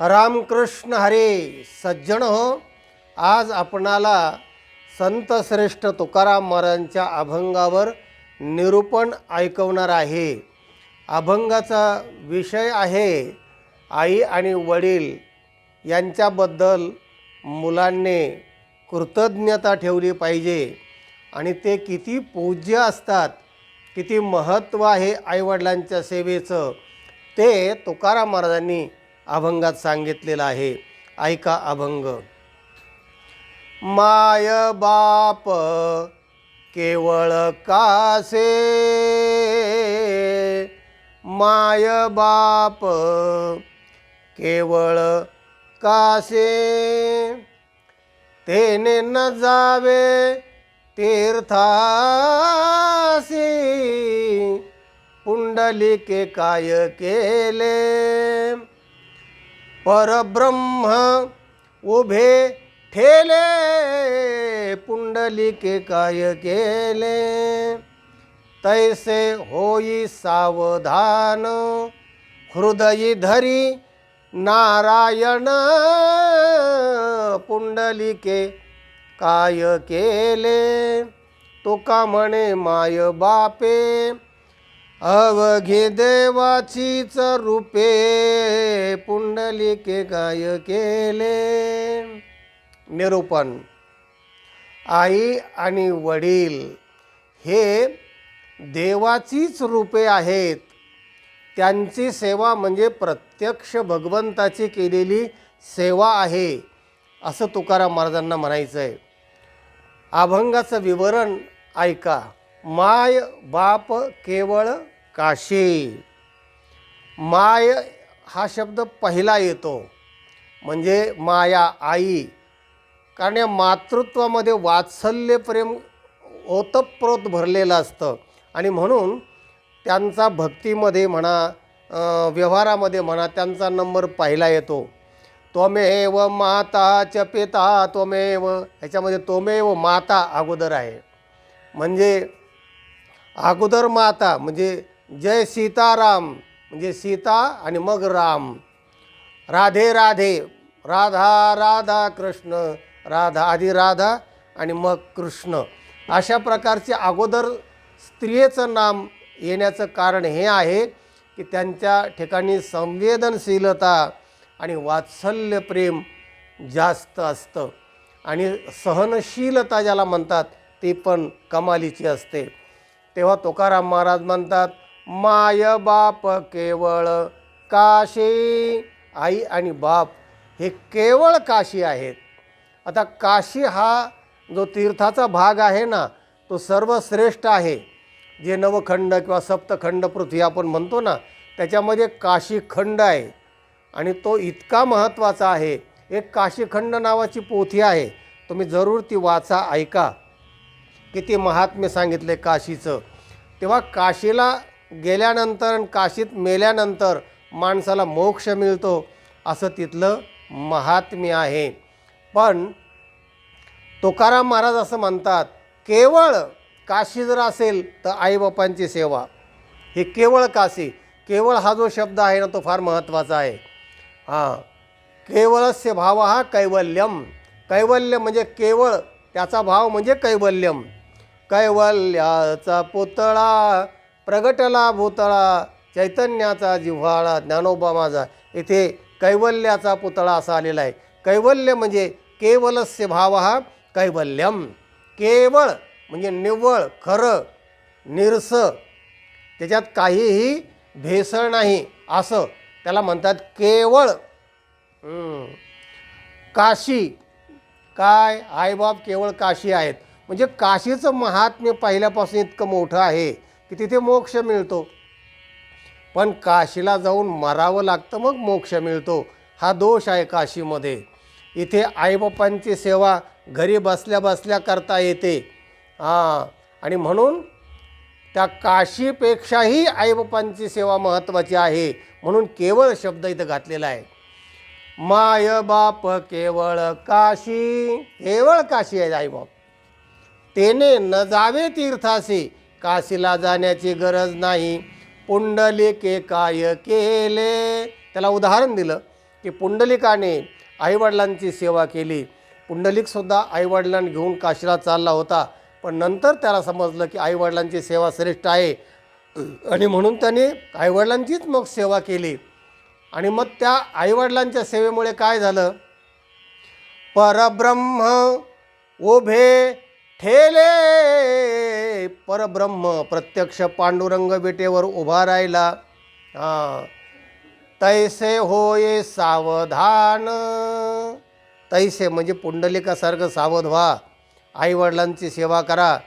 रामकृष्ण हरे सज्जन हो. आज आपणाला संत श्रेष्ठ तुकाराम महाराजांच्या अभंगावर निरूपण ऐकवणार आहे. अभंगाचा विषय आहे आई आणि वडील यांच्याबद्दल मुलांनी कृतज्ञता ठेवली पाहिजे आणि ते किती पूज्य असतात किती महत्त्व आहे आईवडिलांच्या सेवेचं ते तुकाराम महाराजांनी अभंगात सांगितलेलं आहे. ऐका अभंग. माय बाप केवळ कासे? माय बाप केवळ कासे? तेने न जावे तीर्थासी. पुंडलिके काय केले? परब्रह्म उभे ठेले पुंडलिके काय केले? तैसे होई सावधान हृदयी धरी नारायण पुंडलिके काय केले? तुका म्हणे माय बापे अवघे देवाचीच रूपे पुंडलिके गाय केले. निरूपण आई आणि वडील हे देवाचीच रूपे आहेत. त्यांची सेवा म्हणजे प्रत्यक्ष भगवंताची केलेली सेवा आहे असं तुकाराम महाराजांना म्हणायचं आहे अभंगाचं विवरण ऐका. माय बाप केवळ काशी. माय हा शब्द पहिला येतो. म्हणजे माया आई. कारण या मातृत्वामध्ये वात्सल्य प्रेम ओतप्रोत भरलेलं असतं. आणि म्हणून त्यांचा भक्तीमध्ये म्हणा व्यवहारामध्ये म्हणा त्यांचा नंबर पहिला येतो. त्वमेव माता च पिता त्वमेव ह्याच्यामध्ये त्वमेव माता अगोदर आहे. म्हणजे अगोदर माता म्हणजे जय सीताराम म्हणजे सीता आणि मग राम. राधे राधे. राधा राधा कृष्ण राधा आधी राधा आणि मग कृष्ण. अशा प्रकारचे अगोदर स्त्रियेचं नाम येण्याचं कारण हे आहे की त्यांच्या ठिकाणी संवेदनशीलता आणि वात्सल्य प्रेम जास्त असतं. आणि सहनशीलता ज्याला म्हणतात ती पण कमालीची असते. तेव्हा तुकाराम महाराज म्हणतात माय बाप केवळ काशी. आई आणि बाप हे केवळ काशी आहेत. आता काशी हा जो तीर्थाचा भाग आहे ना तो सर्वश्रेष्ठ आहे. जे नवखंड किंवा सप्तखंड पृथ्वी आपण म्हणतो ना त्याच्यामध्ये काशीखंड आहे. आणि तो इतका महत्त्वाचा आहे. एक काशीखंड नावाची पोथी आहे. तुम्ही जरूर ती वाचा ऐका. किती महात्म्य सांगितले काशीचं. तेव्हा काशीला गेल्यानंतर आणि काशीत मेल्यानंतर माणसाला मोक्ष मिळतो असं तिथलं महात्म्य आहे. पण तुकाराम महाराज असं म्हणतात केवळ काशी जर असेल तर आईबापांची सेवा. ही केवळ काशी केवळ हा जो शब्द आहे ना तो फार महत्त्वाचा आहे. हां केवळस्य भाव हा कैवल्यम कैवल्य म्हणजे केवळ त्याचा भाव म्हणजे कैवल्यम कैवल्याचा पुतळा प्रगटला भूतळा चैतन्याचा जिव्हाळा ज्ञानोबा माझा. इथे कैवल्याचा पुतळा असा आलेला आहे. कैवल्य म्हणजे केवलस्य भाव हा कैवल्यम केवळ म्हणजे निव्वळ खरं निरस. त्याच्यात काहीही भेसळ नाही. असं त्याला म्हणतात केवळ. काशी. काय? आईबाप केवळ काशी आहेत. म्हणजे काशीचं महात्म्य पहिल्यापासून इतकं मोठं आहे की तिथे मोक्ष मिळतो. पण काशीला जाऊन मरावं लागतं मग मोक्ष मिळतो. हा दोष आहे काशीमध्ये. इथे आईबापांची सेवा घरी बसल्या बसल्या करता येते. हां आणि म्हणून त्या काशीपेक्षाही आईबापांची सेवा महत्त्वाची आहे म्हणून केवळ शब्द इथं घातलेला आहे. माय बाप केवळ काशी केवळ काशी आहे आईबाप. तेने न जावे तीर्थासी काशीला जाण्याची गरज नाही. पुंडलिके काय केले? त्याला उदाहरण दिलं की पुंडलिकाने आईवडिलांची सेवा केली. पुंडलिकसुद्धा आईवडिलांना घेऊन काशीला चालला होता. पण नंतर त्याला समजलं की आईवडिलांची सेवा श्रेष्ठ आहे. आणि म्हणून त्याने आईवडिलांचीच मग सेवा केली. आणि मग त्या आईवडिलांच्या सेवेमुळे काय झालं? परब्रह्म उभे ठेले. परब्रह्म प्रत्यक्ष पांडुरंग बेटेवर उभा राहिला. हां. तैसे होये सावधान. तैसे म्हणजे पुंडलिकासारखं सावध व्हा. आईवडिलांची सेवा करा.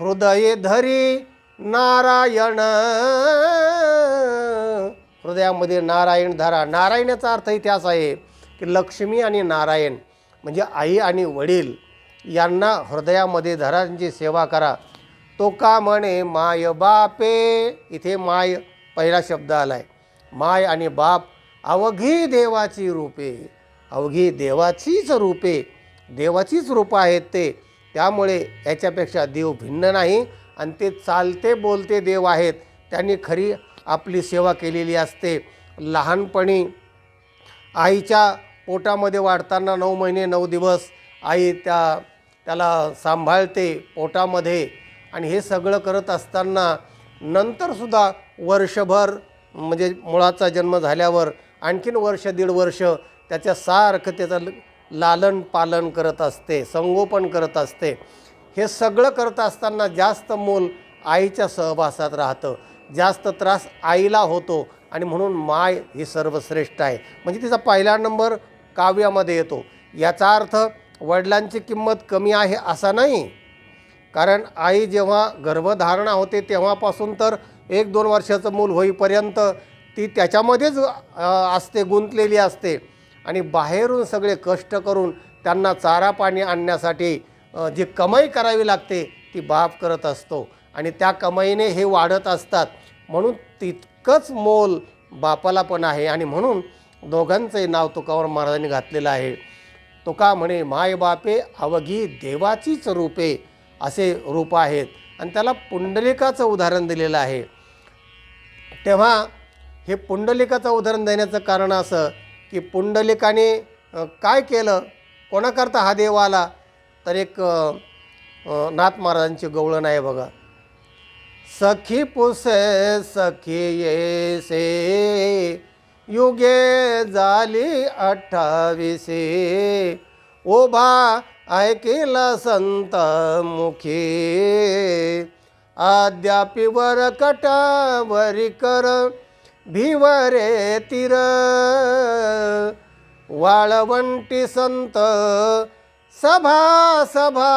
हृदय धरी नारायण. हृदयामध्ये नारायण धरा. नारायणाचा अर्थ इतिहास आहे की लक्ष्मी आणि नारायण म्हणजे आई आणि वडील. यांना हृदयामध्ये धरांची सेवा करा. तो का म्हणे माय बापे? इथे माय पहिला शब्द आला आहे माय आणि बाप अवघी देवाची रूपे. अवघी देवाचीच रूपे. देवाचीच रूपं आहेत ते. त्यामुळे याच्यापेक्षा देव भिन्न नाही आणि ते चालते बोलते देव आहेत. त्यांनी खरी आपली सेवा केलेली असते. लहानपणी आईच्या पोटामध्ये वाढताना नऊ महिने नऊ दिवस आई त्या त्याला सांभाळते पोटामध्ये आणि हे सगळं करत असताना नंतरसुद्धा वर्षभर म्हणजे मुळाचा जन्म झाल्यावर आणखीन वर्ष दीड वर्ष त्याच्या सारखं त्याचं लालन पालन करत असते संगोपन करत असते. हे सगळं करत असताना जास्त मूल आईच्या सहवासात राहतं. जास्त त्रास आईला होतो आणि म्हणून माय ही सर्वश्रेष्ठ आहे. म्हणजे तिचा पहिला नंबर काव्यामध्ये येतो. याचा अर्थ वडिलांची किंमत कमी आहे असा नाही. कारण आई जेव्हा गर्भधारणा होते तेव्हापासून तर एक दोन वर्षाचं मूल होईपर्यंत ती त्याच्यामध्येच असते गुंतलेली असते. आणि बाहेरून सगळे कष्ट करून त्यांना चारा पाणी आणण्यासाठी जी कमाई करावी लागते ती बाप करत असतो. आणि त्या कमाईने हे वाढत असतात. म्हणून तितकंच मोल बापाला पण आहे. आणि म्हणून दोघांचंही नाव तुकावर महाराजांनी घातलेलं आहे. तुका म्हणे माय बापे अवघी देवाचीच रूपे असे रूप आहेत. आणि त्याला पुंडलिकाचं उदाहरण दिलेलं आहे. तेव्हा हे पुंडलिकाचं उदाहरण देण्याचं कारण असं की पुंडलिकाने काय केलं? कोणाकरता हा देव आला? तर एक नाथ महाराजांची गवळण आहे बघा. सखी पुसे सखी येसे युगे झाली अठ्ठावीसे ओभा ऐकिला संत मुखी अद्यापि वर कटावरी कर भिवरे तिर. वाळवंटी संत सभा सभा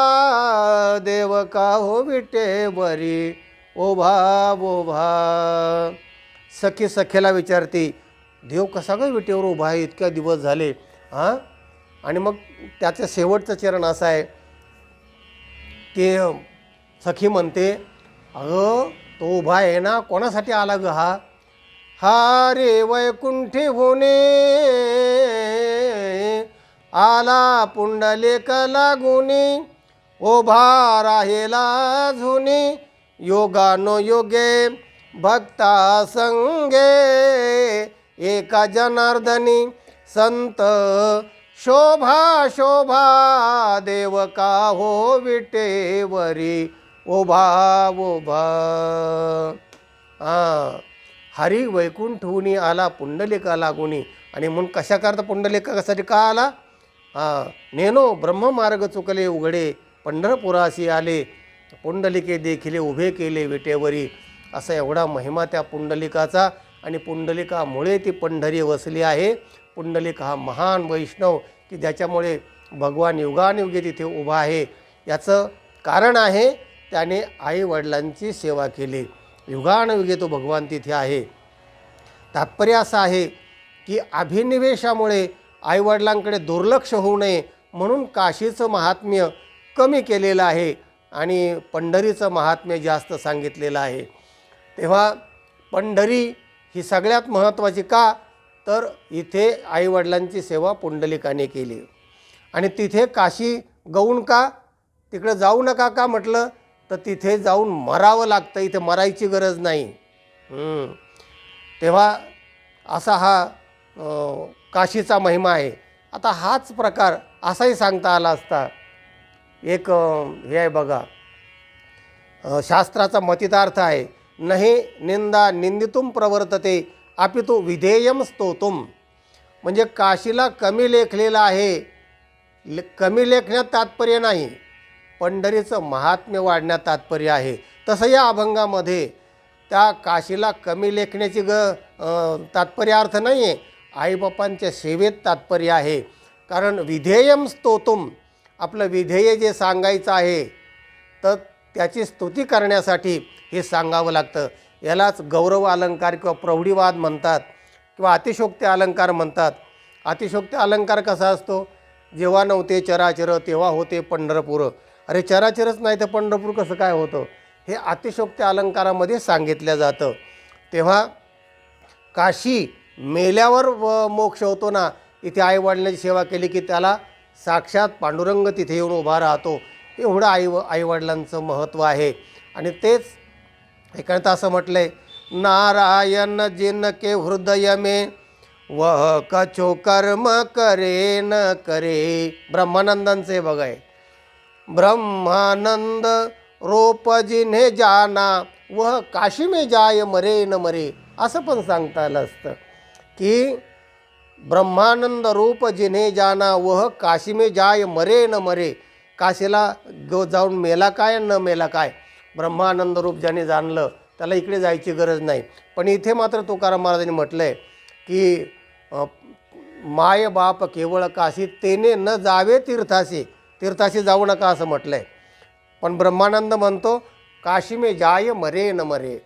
देव का हो विटेवरी. ओभा ओभा सखी सखेला विचारते देव कसा ग विटेवर उभा आहे इतक्या दिवस झाले हां? आणि मग त्याचं शेवटचं चरण असं आहे. की सखी म्हणते अगं तो उभा आहे ना कोणासाठी आला ग हा? हा रे वैकुंठी होणे आला पुंडलेक लागुनी उभा राहिला झुनी योगानो योगे भक्ता संगे एका जनार्दनी संत शोभा शोभा देव का हो विटेवरी ओभा ओभा हां हरी वैकुंठहुनी आला पुंडलिका लागुनी. आणि म्हणून कशा करता पुंडलिकासाठी का आला? हां नेनो ब्रह्ममार्ग चुकले उघडे पंढरपुराशी आले. पुंडलिके देखिले उभे केले विटेवरी. असा एवढा महिमा त्या पुंडलिकाचा. आणि पुंडलिकामुळे ती पंढरी वसली आहे. पुंडलिक हा महान वैष्णव की ज्याच्यामुळे भगवान युगानुयुगे तिथे उभा आहे. याचं कारण आहे त्याने आईवडिलांची सेवा केली. युगानयुगे तो भगवान तिथे आहे. तात्पर्य असं आहे की अभिनिवेशामुळे आईवडिलांकडे दुर्लक्ष होऊ नये म्हणून काशीचं महात्म्य कमी केलेलं आहे आणि पंढरीचं महात्म्य जास्त सांगितलेलं आहे. तेव्हा पंढरी ही सगळ्यात महत्त्वाची का? तर इथे आईवडिलांची सेवा पुंडलिकाने केली. आणि तिथे काशी गौण का? तिकडं जाऊ नका का म्हटलं? तर तिथे जाऊन मरावं लागतं. इथे मरायची गरज नाही. तेव्हा असा हा काशीचा महिमा आहे. आता हाच प्रकार असाही सांगता आला असता. एक हे आहे बघा. शास्त्राचा मतितार्थ आहे. नहे निंदा निंदितुम प्रवर्तते अपितु विधेयम स्तोतुम म्हणजे काशीला कमी लेखलेलं आहे. ले कमी लेखण्यात तात्पर्य नाही पंढरीचं महात्म्य वाढण्यात तात्पर्य आहे. तसं या अभंगामध्ये त्या काशीला कमी लेखण्याची ग तात्पर्य अर्थ नाही आहे आईबापांच्या सेवेत तात्पर्य आहे. कारण विधेयम स्तोतुम आपलं विधेय जे सांगायचं आहे तर त्याची स्तुती करण्यासाठी हे सांगावं लागतं. यालाच गौरव अलंकार किंवा प्रौढीवाद म्हणतात किंवा अतिशोक्ती अलंकार म्हणतात. अतिशोक्ती अलंकार कसा असतो? जेव्हा नव्हते चराचर तेव्हा होते पंढरपूर. अरे चराचरच नाही तर पंढरपूर कसं काय होतं? हे अतिशोक्ती अलंकारामध्ये सांगितलं जातं. तेव्हा काशी मेल्यावर व मोक्ष होतो ना? इथे आईवडिलांची सेवा केली की त्याला साक्षात पांडुरंग तिथे येऊन उभा राहतो. एवढं आई आईवडिलांचं महत्त्व आहे. आणि तेच एकांत असं म्हटलं आहे नारायण जिन के हृदय मे वह कचो कर्म करे न करे. ब्रह्मानंदांचे बघाय ब्रह्मानंद रोप जिन्हे जाना वह काशी मे जाय मरे न मरे. असं पण सांगता आलं असतं की ब्रह्मानंद रूप जिन्हे जाना वह काशी मे जाय मरे न मरे. काशीला ग जाऊन मेला काय न मेला काय? ब्रह्मानंद रूप ज्याने जाणलं त्याला इकडे जायची गरज नाही. पण इथे मात्र तुकाराम महाराजांनी म्हटलं आहे की माय बाप केवळ काशी तेने न जावे तीर्थाशी तीर्थाशी जाऊ नका असं म्हटलं आहे पण ब्रह्मानंद म्हणतो काशी मे जाय मरे न मरे.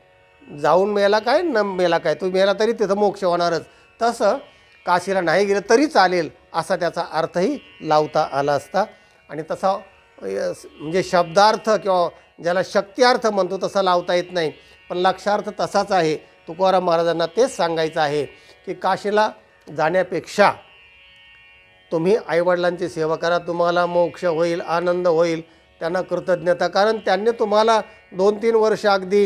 जाऊन मेला काय न मेला काय? तू मेला तरी तिथं मोक्ष होणारच. तसं काशीला नाही गेलं तरी चालेल असा त्याचा अर्थही लावता आला असता. आणि तसा म्हणजे शब्दार्थ किंवा ज्याला शक्तियार्थ म्हणतो तसा लावता येत नाही. पण लक्षार्थ तसाच आहे. तुकाराम महाराजांना तेच सांगायचं आहे की काशीला जाण्यापेक्षा तुम्ही आईवडिलांची सेवा करा. तुम्हाला मोक्ष होईल आनंद होईल त्यांना कृतज्ञता. कारण त्यांनी तुम्हाला दोन तीन वर्ष अगदी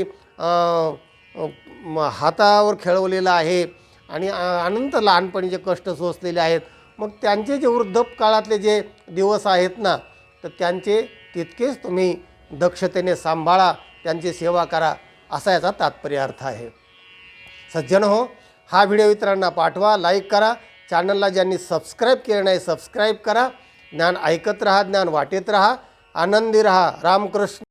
हातावर खेळवलेलं आहे. आणि अनंत लहानपणी जे कष्ट सोसलेले आहेत मग त्यांचे जे वृद्धकाळातले जे दिवस आहेत ना तर त्यांचे तितकेच तुम्ही दक्षतेने सांभाळा त्यांची सेवा करा असा याचा तात्पर्य अर्थ आहे. सज्जन हो हा व्हिडिओ इतरांना पाठवा लाईक करा. चॅनलला ज्यांनी सबस्क्राईब केलं नाही सबस्क्राईब करा. ज्ञान ऐकत राहा ज्ञान वाटेत राहा. आनंदी राहा. रामकृष्ण.